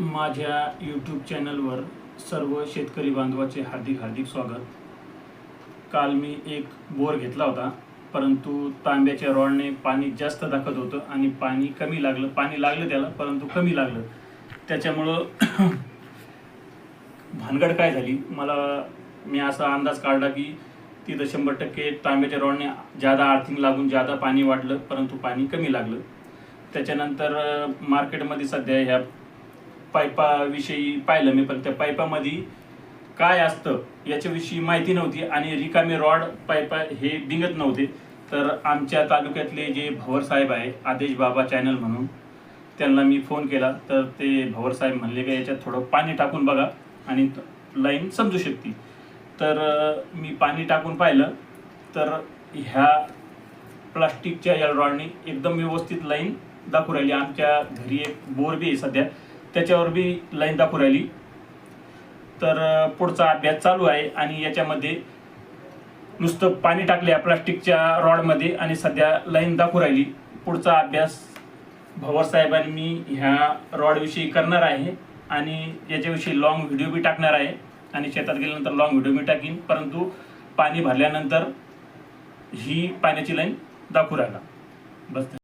माझ्या यूट्यूब चॅनलवर सर्व शेतकरी बांधवाचे हार्दिक हार्दिक स्वागत. काल मी एक बोर घेतला होता परंतु तांब्याच्या रॉडने पाणी जास्त दाखवत होतं आणि पाणी कमी लागलं. पाणी लागलं त्याला परंतु कमी लागलं. त्याच्यामुळं भानगड काय झाली? मला मी असा अंदाज काढला की तिथं शंभर टक्के तांब्याच्या रॉडने जादा आर्थिंग लागून जादा पाणी वाढलं परंतु पाणी कमी लागलं. त्याच्यानंतर मार्केटमध्ये सध्या ह्या पाईपाविषयी पाहिलं मी पण त्या पाईपामध्ये काय असतं याच्याविषयी माहिती नव्हती आणि रिकामे रॉड पाईपा हे बिंगत नव्हते. तर आमच्या तालुक्यातले जे भवरसाहेब आहे आदेश बाबा चॅनल म्हणून त्यांना मी फोन केला. तर ते भवरसाहेब म्हणले की याच्यात थोडं पाणी टाकून बघा आणि लाईन समजू शकते. तर मी पाणी टाकून पाहिलं. तर ह्या प्लास्टिकच्या या रॉडने एकदम व्यवस्थित लाईन दाखवू राहिली. आमच्या घरी एक बोर बी आहे सध्या. त्याच्यावर बी लाईन दाखवू राहिली. तर पुढचा अभ्यास चालू आहे आणि याच्यामध्ये नुसतं पाणी टाकले आहे प्लास्टिकच्या रॉडमध्ये आणि सध्या लाईन दाखवू राहिली. पुढचा अभ्यास भवर साहेबांनी मी ह्या रॉडविषयी करणार आहे आणि याच्याविषयी लॉंग व्हिडिओ बी टाकणार आहे. आणि शेतात गेल्यानंतर लॉंग व्हिडिओ मी टाकीन. परंतु पाणी भरल्यानंतर ही पाण्याची लाईन दाखवू राहिला. बस.